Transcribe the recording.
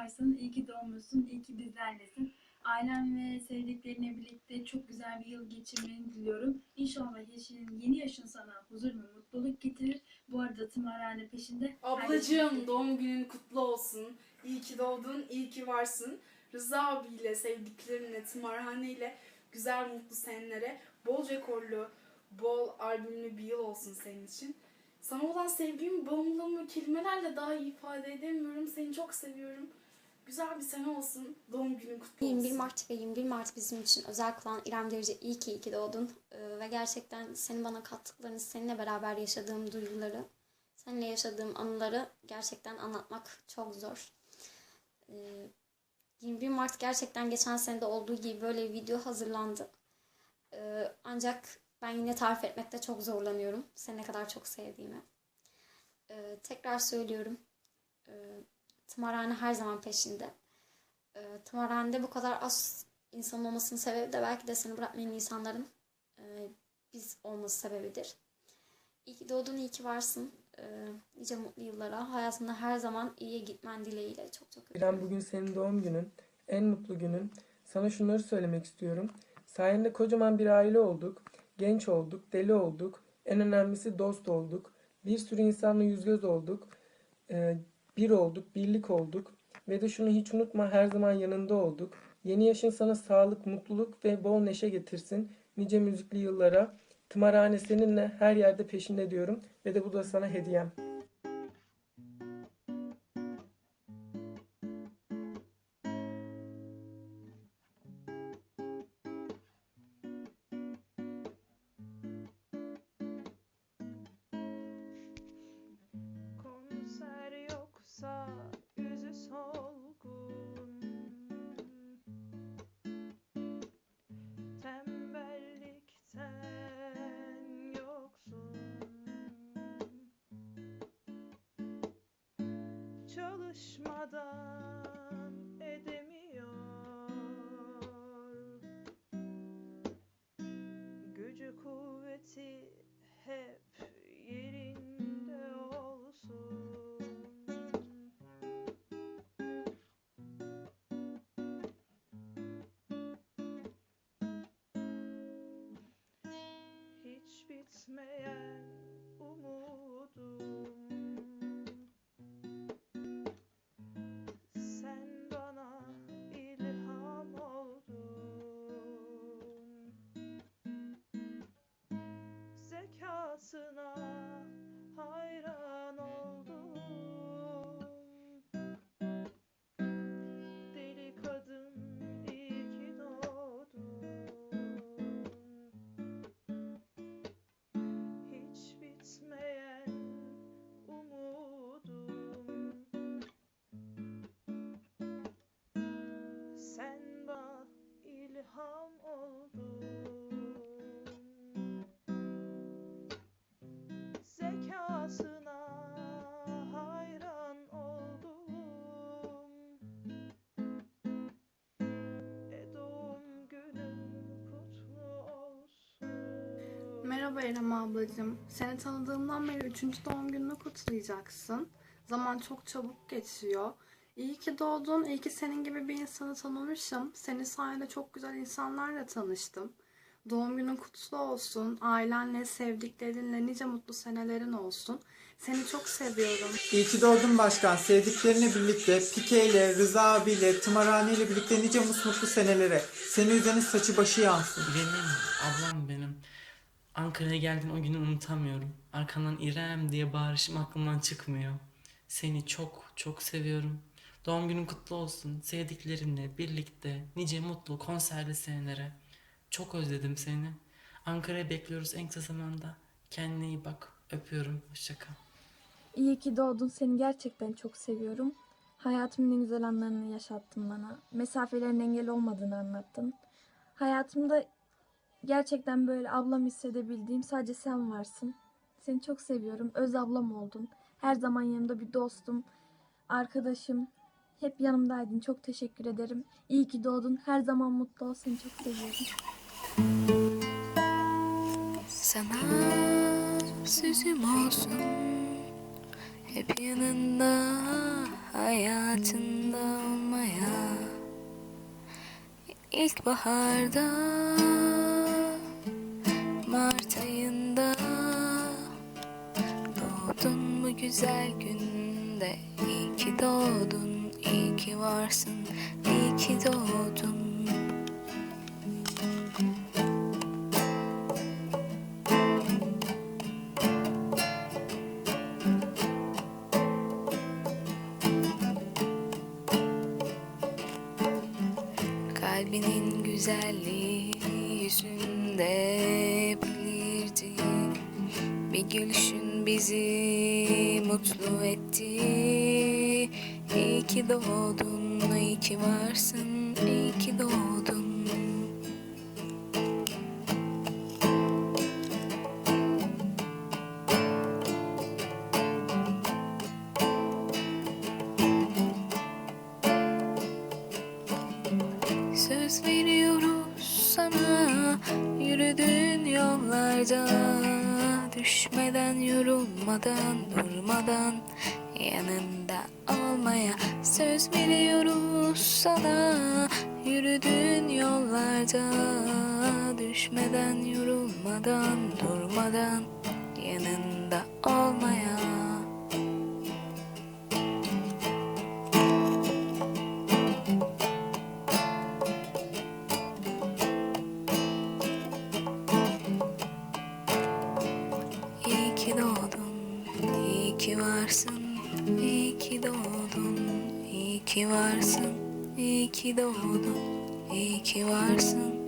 varsın, iyi ki doğmuşsun, iyi ki bizlerlesin. Ailem ve sevdiklerinle birlikte çok güzel bir yıl geçirmeni diliyorum. İnşallah yaşın, yeni yaşın sana huzur ve mutluluk getirir. Bu arada tımarhane peşinde. Ablacığım doğum günün kutlu olsun. İyi ki doğdun, iyi ki varsın. Rıza abiyle, sevdiklerinle, tımarhaneyle güzel mutlu senelere, bol rekorlu, bol albümlü bir yıl olsun senin için. Sana olan sevgimi, bağımlılığımı kelimelerle daha iyi ifade edemiyorum. Seni çok seviyorum. Güzel bir sene olsun. Doğum günün kutlu olsun. 21 Mart ve 21 Mart bizim için özel kılan İrem Derici iyi ki iyi ki doğdun. Ee, ve gerçekten senin bana kattıklarını, seninle beraber yaşadığım duyguları, seninle yaşadığım anıları gerçekten anlatmak çok zor. Ee, 21 Mart gerçekten geçen senede olduğu gibi böyle video hazırlandı. Ee, ancak ben yine tarif etmekte çok zorlanıyorum. Seni ne kadar çok sevdiğimi. Ee, tekrar söylüyorum. Tımarhane her zaman peşinde e, tımarhanede bu kadar az insan olmasının sebebi de belki de seni bırakmayan insanların e, biz olması sebebidir. İyi ki doğdun, iyi ki varsın. E, nice mutlu yıllara. Hayatında her zaman iyiye gitmen dileğiyle. Çok çok İrem bugün senin doğum günün, en mutlu günün. Sana şunları söylemek istiyorum. Sayende kocaman bir aile olduk, genç olduk, deli olduk. En önemlisi dost olduk. Bir sürü insanla yüz göz olduk. Ee, bir olduk, birlik olduk. Ve de şunu hiç unutma her zaman yanında olduk. Yeni yaşın sana sağlık, mutluluk ve bol neşe getirsin. Nice müzikli yıllara. Tımarhane seninle her yerde peşinde diyorum. Ve de bu da sana hediyem. Çalışmadan edemiyor Gücü kuvveti hep yerinde olsun. Hiç bitmeyen umudum Merhaba İrem ablacığım. Seni tanıdığımdan beri üçüncü doğum gününü kutlayacaksın. Zaman çok çabuk geçiyor. İyi ki doğdun, iyi ki senin gibi bir insanı tanımışım. Senin sayende çok güzel insanlarla tanıştım. Doğum günün kutlu olsun. Ailenle, sevdiklerinle nice mutlu senelerin olsun. Seni çok seviyorum. İyi ki doğdun başkan. Sevdiklerinle birlikte, Pike ile, Rıza abiyle, Tımarhane ile birlikte nice mutlu senelere. Senin üzerine saçı başı yansın. Benim, ablam benim. Ankara'ya geldiğin o günü unutamıyorum. Arkandan İrem diye bağırışım aklımdan çıkmıyor. Seni çok çok seviyorum. Doğum günün kutlu olsun. Sevdiklerinle birlikte nice mutlu konserli senelere. Çok özledim seni. Ankara'ya bekliyoruz en kısa zamanda. Kendine iyi bak. Öpüyorum. Hoşça kal. İyi ki doğdun. Seni gerçekten çok seviyorum. Hayatımın en güzel anlarını yaşattın bana. Mesafelerin engel olmadığını anlattın. Hayatımda gerçekten böyle ablam hissedebildiğim sadece sen varsın. Seni çok seviyorum. Öz ablam oldun. Her zaman yanımda bir dostum, arkadaşım. Hep yanımdaydın. Çok teşekkür ederim. İyi ki doğdun. Her zaman mutlu ol. Seni çok seviyorum. Sana sözüm olsun Hep yanında hayatında olmaya İlkbaharda güzel günde İyi ki doğdun, iyi ki varsın İyi ki doğdun. Kalbinin güzelliği yüzünde belirdi Bir gülüşün bizi mutlu etti. İyi ki doğdun, iyi ki varsın, iyi ki doğdun. Söz veriyoruz sana Yürüdüğün yollarda yorulmadan Durmadan yanında olmaya Söz veriyoruz sana. Yürüdüğün yollarda Düşmeden yorulmadan Durmadan yanında olmaya. İyi ki doğdun, ki varsın, iyi ki doğdun, iyi ki varsın, iyi ki doğdun, iyi ki varsın,